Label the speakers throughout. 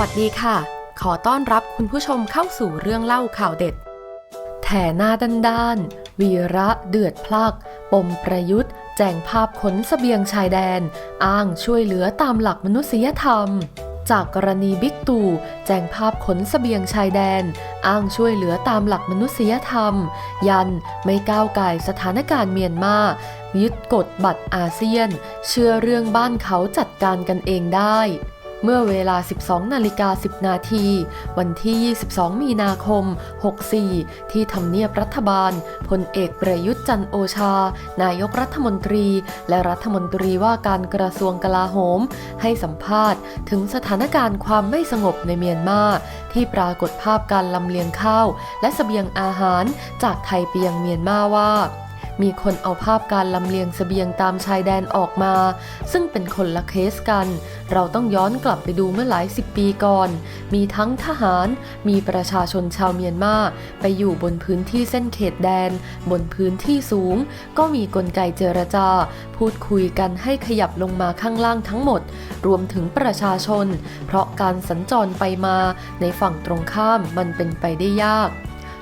Speaker 1: วัสดีค่ะ ขอต้อนรับคุณผู้ชมเข้าสู่เรื่องเล่าข่าวเด็ด แถหน้าด้านด้านๆ วีระเดือดพลัก ปมประยุทธ์ แจงภาพขนสเสบียงชายแดน อ้างช่วยเหลือตามหลักมนุษยธรรม จากกรณีบิ๊กตู่แจงภาพขนสเสบียงชายแดน อ้างช่วยเหลือตามหลักมนุษยธรรม ยันไม่ก้าวไก่สถานการณ์เมียนมายึดกฎบัตรอาเซียน เชื่อเรื่องบ้านเขาจัดการกันเองได้ เมื่อเวลา 12 นาฬิกา 10 นาที วันที่ 22 มีนาคม 64 ที่ทำเนียบรัฐบาล พลเอกประยุทธ์จันโอชา นายกรัฐมนตรี และรัฐมนตรีว่าการกระทรวงกลาโหม ให้สัมภาษณ์ ถึงสถานการณ์ความไม่สงบในเมียนมา ที่ปรากฏภาพการลำเลียงข้าว และเสบียงอาหารจากไทยไปยังเมียนมาว่า มีคนเอาภาพการลำเลียงเสบียงตามชายแดนออกมา ซึ่งเป็นคนละเคสกัน เราต้องย้อนกลับไปดูเมื่อหลายสิบปีก่อน มีทั้งทหาร มีประชาชนชาวเมียนมาไปอยู่บนพื้นที่เส้นเขตแดน บนพื้นที่สูง ก็มีกลไกเจรจา พูดคุยกันให้ขยับลงมาข้างล่างทั้งหมด รวมถึงประชาชน เพราะการสัญจรไปมาในฝั่งตรงข้ามมันเป็นไปได้ยาก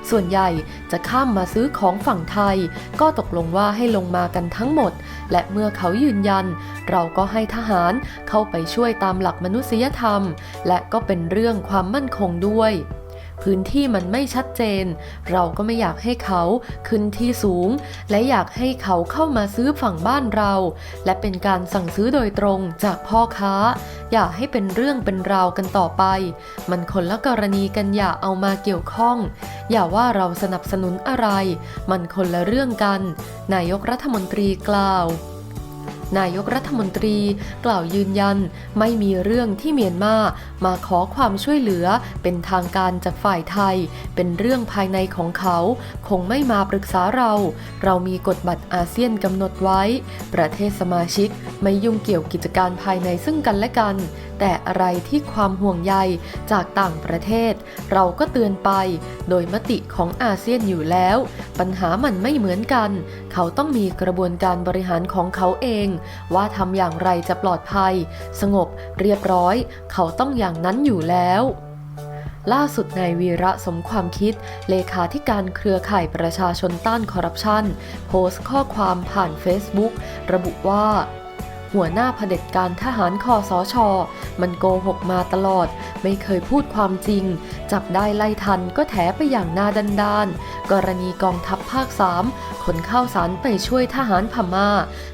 Speaker 1: ส่วนใหญ่จะข้ามมาซื้อของฝั่งไทย ก็ตกลงว่าให้ลงมากันทั้งหมด และเมื่อเขายืนยัน เราก็ให้ทหารเข้าไปช่วยตามหลักมนุษยธรรม และก็เป็นเรื่องความมั่นคงด้วย พื้นที่มันไม่ชัดเจน เราก็ไม่อยากให้เขาขึ้นที่สูง และอยากให้เขาเข้ามาซื้อฝั่งบ้านเรา และเป็นการสั่งซื้อโดยตรงจากพ่อค้า อย่าให้เป็นเรื่องเป็นราวกันต่อไป มันคนละกรณีกันอย่าเอามาเกี่ยวข้อง อย่าว่าเราสนับสนุนอะไร มันคนละเรื่องกัน นายกรัฐมนตรีกล่าว นายกรัฐมนตรีกล่าวยืนยัน ไม่มีเรื่องที่เมียนมามาขอความช่วยเหลือเป็นทางการจากฝ่ายไทย เป็นเรื่องภายในของเขา คงไม่มาปรึกษาเรา เรามีกฎบัตรอาเซียนกำหนดไว้ ประเทศสมาชิกไม่ยุ่งเกี่ยวกิจการภายในซึ่งกันและกัน แต่อะไรที่ความห่วงใยจากต่างประเทศ เราก็เตือนไป โดยมติของอาเซียนอยู่แล้ว ปัญหามันไม่เหมือนกัน เขาต้องมีกระบวนการบริหารของเขาเองว่าทำอย่างไรจะปลอดภัย สงบเรียบร้อย เขาต้องอย่างนั้นอยู่แล้วล่าสุดนายวีระสมความคิด เลขาธิการเครือข่ายประชาชนต้านคอร์รัปชัน โพสต์ข้อความผ่านเฟซบุ๊กระบุว่า หัวหน้าเผด็จการทหารคอสอชอมันโกหกมาตลอด ไม่เคยพูดความจริง จับได้ไล่ทันก็แถไปอย่างนาดันดานกรณีกองทัพภาค3ขนข้าวสารไปช่วยทหารพม่า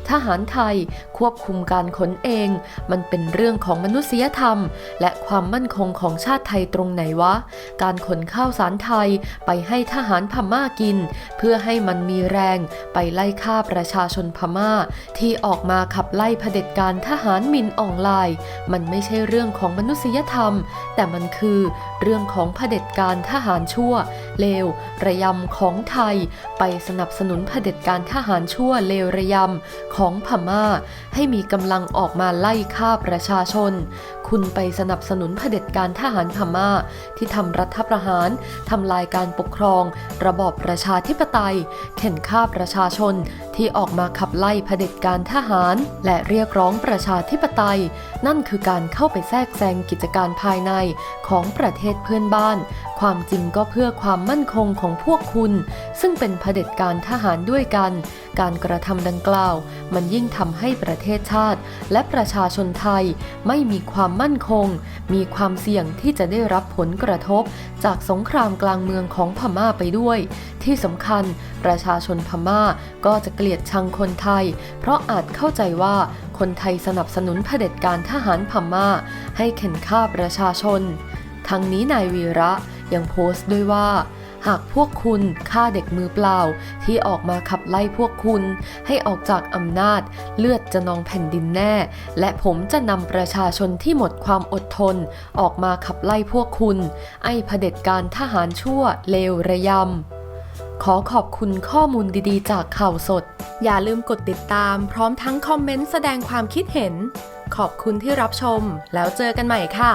Speaker 1: ทหารไทยควบคุมการขนเอง มันเป็นเรื่องของมนุษยธรรม และความมั่นคงของชาติไทยตรงไหนวะ การขนข้าวสารไทยไปให้ทหารพม่ากิน เพื่อให้มันมีแรงไปไล่ฆ่าประชาชนพม่า ที่ออกมาขับไล่เผด็จการทหารมินอ่อนไลน์มันไม่ใช่เรื่องของมนุษยธรรม แต่มันคือเรื่องของเผด็จการทหารชั่ว เลว ระยำของไทย ไปสนับสนุนเผด็จการทหารชั่วเลวระยำของพม่า ให้มีกำลังออกมาไล่ฆ่าประชาชน คุณไปสนับสนุนเผด็จการทหารพม่า ที่ทำรัฐประหารทำลายการปกครอง ระบอบประชาธิปไตย เข็นฆ่าประชาชนที่ออกมาขับไล่เผด็จการทหาร และเรียกร้องประชาธิปไตย นั่นคือการเข้าไปแทรกแซงกิจการภายในของประเทศเพื่อนบ้าน ความจริงก็เพื่อความมั่นคงของพวกคุณ ซึ่งเป็นเผด็จการทหารด้วยกัน การกระทำดังกล่าว มันยิ่งทำให้ประเทศชาติ และประชาชนไทยไม่มีความมั่นคง มีความเสี่ยงที่จะได้รับผลกระทบ จากสงครามกลางเมืองของพม่าไปด้วย ที่สำคัญประชาชนพม่าก็จะเกลียดชังคนไทย เพราะอาจเข้าใจว่า คนไทยสนับสนุนเผด็จการทหารพม่า ให้เข็นฆ่าประชาชน ทั้งนี้นายวีระยังโพสต์ด้วยว่า หากพวกคุณฆ่าเด็กมือเปล่า ที่ออกมาขับไล่พวกคุณ ให้ออกจากอำนาจ เลือดจะนองแผ่นดินแน่ และผมจะนำประชาชนที่หมดความอดทน ออกมาขับไล่พวกคุณ ไอ้เผด็จการทหารชั่วเลวระยำ ขอขอบคุณข้อมูลดีๆ จากข่าวสด อย่าลืมกดติดตามพร้อมทั้งคอมเมนต์แสดงความคิดเห็น ขอบคุณที่รับชม แล้วเจอกันใหม่ค่ะ